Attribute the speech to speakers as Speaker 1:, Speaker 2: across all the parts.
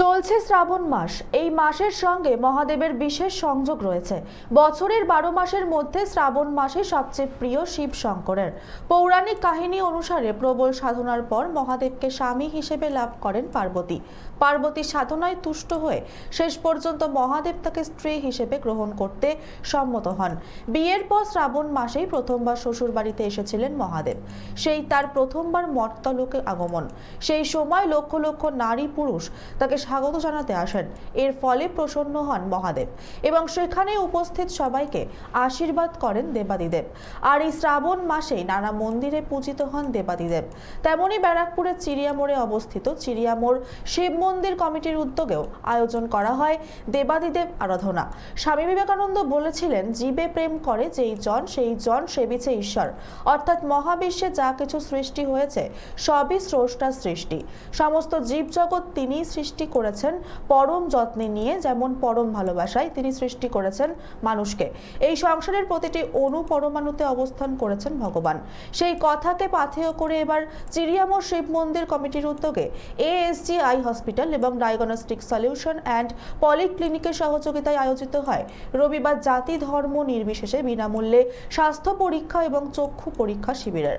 Speaker 1: চলছে শ্রাবণ মাস। এই মাসের সঙ্গে মহাদেবের বিশেষ সংযোগ রয়েছে। বছরের বারো মাসের মধ্যে শ্রাবণ মাসে সবচেয়ে প্রিয় শিব শঙ্করের। পৌরাণিক কাহিনী অনুসারে প্রবল সাধনার পর মহাদেবকে স্বামী হিসেবে লাভ করেন পার্বতী। পার্বতী সাধনায় তুষ্ট হয়ে শেষ পর্যন্ত মহাদেব তাকে স্ত্রী হিসেবে গ্রহণ করতে সম্মত হন। বিয়ের পর শ্রাবণ মাসেই প্রথমবার শ্বশুর বাড়িতে এসেছিলেন মহাদেব। সেই তার প্রথমবার মর্তলোকে আগমন। সেই সময় লক্ষ লক্ষ নারী পুরুষ তাকে স্বাগত জানাতে আসেন। এর ফলে প্রসন্ন হন মহাদেব এবং সেখানে উপস্থিত সবাইকে আশীর্বাদ করেন দেবাদিদেব। আর এই শ্রাবণ মাসেই নানা মন্দিরে পূজিত হন দেবাদিদেব। তেমনি ব্যারাকপুরের চিড়িয়ামোড়ে অবস্থিত চিড়িয়ামোড় শিব মন্দির কমিটির উদ্যোগেও আয়োজন করা হয় দেবাদিদেব আরাধনা। স্বামী বিবেকানন্দ বলেছিলেন, জীবে প্রেম করে যেই জন, সেই জন সেবিছে ঈশ্বর। অর্থাৎ মহাবিশ্বে যা কিছু সৃষ্টি হয়েছে, সবই স্রষ্টার সৃষ্টি। সমস্ত জীবজগৎ তিনিই সৃষ্টি করেছেন পরম যত্নে নিয়ে, যেমন পরম ভালোবাসায় তিনি সৃষ্টি করেছেন মানুষকে। এই সংসারের প্রতিটি অণু পরমাণুতে অবস্থান করেছেন ভগবান। সেই কথাকে পাথেয় করে এবার চিড়িয়ামোড় শিব মন্দির কমিটির উদ্যোগে এএসজি আই হসপিটাল এবং ডায়াগনস্টিক সলিউশন অ্যান্ড পলিক্লিনিকের সহযোগিতায় আয়োজিত হয়। রবিবার জাতি ধর্ম নির্বিশেষে বিনামূল্যে স্বাস্থ্য পরীক্ষা এবং চক্ষু পরীক্ষা শিবিরের।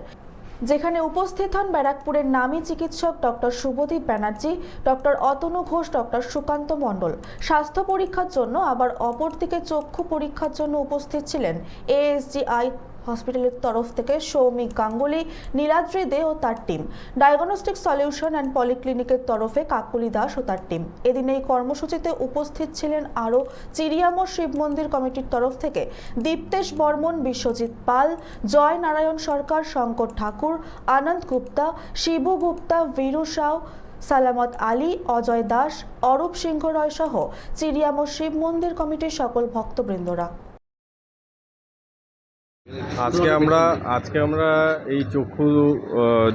Speaker 1: যেখানে উপস্থিত হন ব্যারাকপুরের নামী চিকিৎসক doctor Subhadeep Banerjee, doctor Atanu Ghosh, doctor Sukanta Mondal. স্বাস্থ্য পরীক্ষার জন্য আবার অপরদিকে চক্ষু পরীক্ষার জন্য উপস্থিত ছিলেন এএসজিআই হসপিটালের তরফ থেকে সৌমিক গাঙ্গুলি, নীলাদ্রি দে ও তার টিম। ডায়াগনস্টিক সলিউশন অ্যান্ড পলিক্লিনিকের তরফে কাকুলি দাস ও তার টিম। এদিন এই কর্মসূচিতে উপস্থিত ছিলেন আরও চিড়িয়ামোড় শিব মন্দির কমিটির তরফ থেকে দীপ্তেশ বর্মন, বিশ্বজিৎ পাল, জয় নারায়ণ সরকার, শঙ্কর ঠাকুর, আনন্দ গুপ্তা, শিবু গুপ্তা বীরু সাউ, সালামত আলী, অজয় দাস, অরূপ সিংহ রয় সহ চিড়িয়ামোড় শিব মন্দির কমিটির সকল ভক্তবৃন্দরা।
Speaker 2: আজকে আমরা আজকে আমরা এই চক্ষু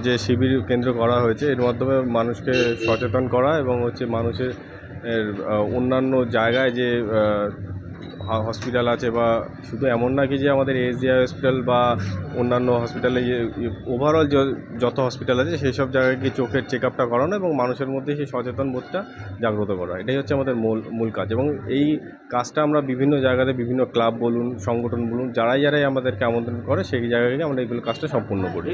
Speaker 2: যে শিবির কেন্দ্র করা হয়েছে, এর মাধ্যমে মানুষকে সচেতন করা এবং হচ্ছে মানুষের অন্যান্য জায়গায় যে হসপিটাল আছে বা শুধু এমন না কি যে আমাদের এসডিআই হসপিটাল বা অন্যান্য হসপিটালে যে ওভারঅল যত হসপিটাল আছে সেই সব জায়গায় গিয়ে চোখের চেক আপটা করানো এবং মানুষের মধ্যে সেই সচেতন বোধটা জাগ্রত করা। এটাই হচ্ছে আমাদের মূল মূল কাজ এবং এই কাজটা আমরা বিভিন্ন জায়গাতে বিভিন্ন ক্লাব বলুন সংগঠন বলুন যারাই যারাই আমাদেরকে আমন্ত্রণ করে সেই জায়গায় গিয়ে আমরা এইগুলো কাজটা সম্পূর্ণ করি।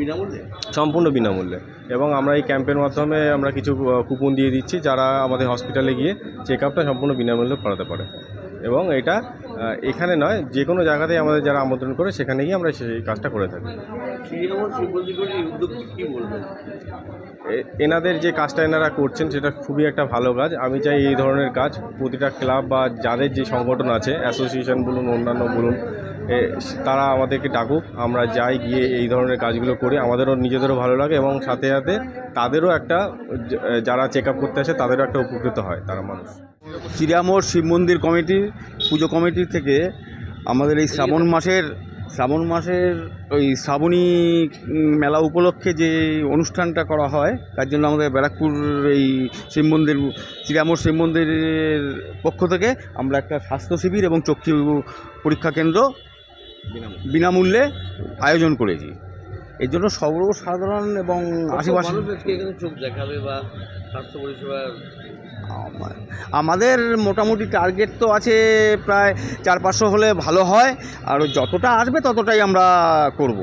Speaker 3: বিনামূল্যে?
Speaker 2: সম্পূর্ণ বিনামূল্যে এবং আমরা এই ক্যাম্পের মাধ্যমে আমরা কিছু কুপন দিয়ে দিচ্ছি যারা আমাদের হসপিটালে গিয়ে চেক আপটা সম্পূর্ণ বিনামূল্যে করাতে পারে। এবং এটা এখানে নয় যে কোনো জায়গাতেই আমাদের যারা আমন্ত্রণ করে সেখানে গিয়ে আমরা সেই কাজটা করে থাকি। এনাদের যে কাজটা এনারা করছেন সেটা খুবই একটা ভালো কাজ। আমি চাই এই ধরনের কাজ প্রতিটা ক্লাব বা যাদের যে সংগঠন আছে অ্যাসোসিয়েশন বলুন অন্যান্য বলুন তারা আমাদেরকে ডাকুক আমরা যাই গিয়ে এই ধরনের কাজগুলো করি আমাদেরও নিজেদেরও ভালো লাগে এবং সাথে সাথে তাদেরও একটা যারা চেক আপ করতে আসে তাদেরও একটা উপকৃত হয় তারা মানুষ।
Speaker 4: চিড়িয়ামোড় শিব মন্দির কমিটির পুজো কমিটি থেকে আমাদের এই শ্রাবণ মাসের শ্রাবণ মাসের ওই শ্রাবণী মেলা উপলক্ষে যে অনুষ্ঠানটা করা হয় তার জন্য আমাদের ব্যারাকপুর এই শিব মন্দির চিড়িয়ামোড় শিব মন্দিরের পক্ষ থেকে আমরা একটা স্বাস্থ্য শিবির এবং চক্ষু পরীক্ষা কেন্দ্র বিনামূল্যে আয়োজন করেছি। এর জন্য সর্বসাধারণ এবং আশেপাশে
Speaker 3: চোখ দেখাবে বা স্বাস্থ্য পরিষেবা
Speaker 4: আমাদের মোটামুটি টার্গেট তো আছে প্রায় চার পাঁচশো হলে ভালো হয়, আর যতটা আসবে ততটাই আমরা করব।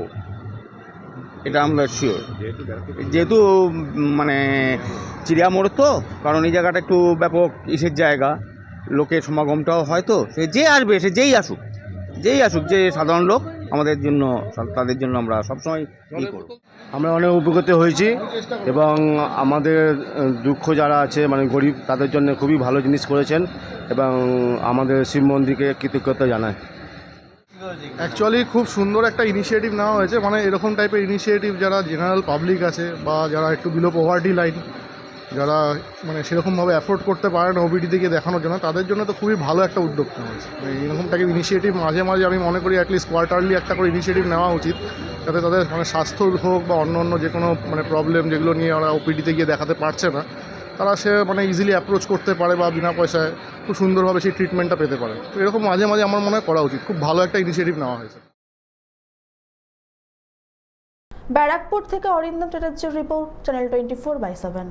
Speaker 4: এটা আমরা শিওর যেহেতু মানে চিড়িয়ামোড় তো, কারণ এই জায়গাটা একটু ব্যাপক ইসের জায়গা। লোকের সমাগমটাও হয় তো, সে যে আসবে, সে যেই আসুক যেই আসুক, যে সাধারণ লোক আমাদের জন্য তাদের জন্য আমরা সবসময় ই করব।
Speaker 5: আমরা অনেক উপকৃত হয়েছি এবং আমাদের দুঃখ যারা আছে মানে গরিব তাদের জন্য খুবই ভালো জিনিস করেছেন এবং আমাদের শিব মন্দিরকে কৃতজ্ঞতা জানায়
Speaker 6: অ্যাকচুয়ালি খুব সুন্দর একটা ইনিশিয়েটিভ নেওয়া হয়েছে। মানে এরকম টাইপের ইনিশিয়েটিভ যারা জেনারেল পাবলিক আছে বা যারা একটু বিলো পোভার্টি লাইন যারা মানে সেরকমভাবে অ্যাফোর্ড করতে পারে না ওবিডি থেকে দেখানোর জন্য, তাদের জন্য তো খুবই ভালো একটা উদ্যোগ হয়েছে। এরকম টাইপের ইনিশিয়েটিভ মাঝে মাঝে আমি মনে করি অ্যাটলিস্ট কোয়ার্টারলি একটা করে ইনিশিয়েটিভ নেওয়া উচিত, যাতে তাদের মানে স্বাস্থ্য হোক বা অন্য অন্য যে কোনো মানে প্রবলেম যেগুলো নিয়ে ওরা ওপিডিতে গিয়ে দেখাতে পারছে না, তারা সে মানে ইজিলি অ্যাপ্রোচ করতে পারে বা বিনা পয়সায় খুব সুন্দরভাবে সেই ট্রিটমেন্টটা পেতে পারে। তো এরকম মাঝে মাঝে আমার মনে হয় করা উচিত। খুব ভালো একটা ইনিশিয়েটিভ নেওয়া হয়েছে।
Speaker 1: ব্যারাকপুর থেকে Arindam চ্যাটার্জির report channel twenty four by seven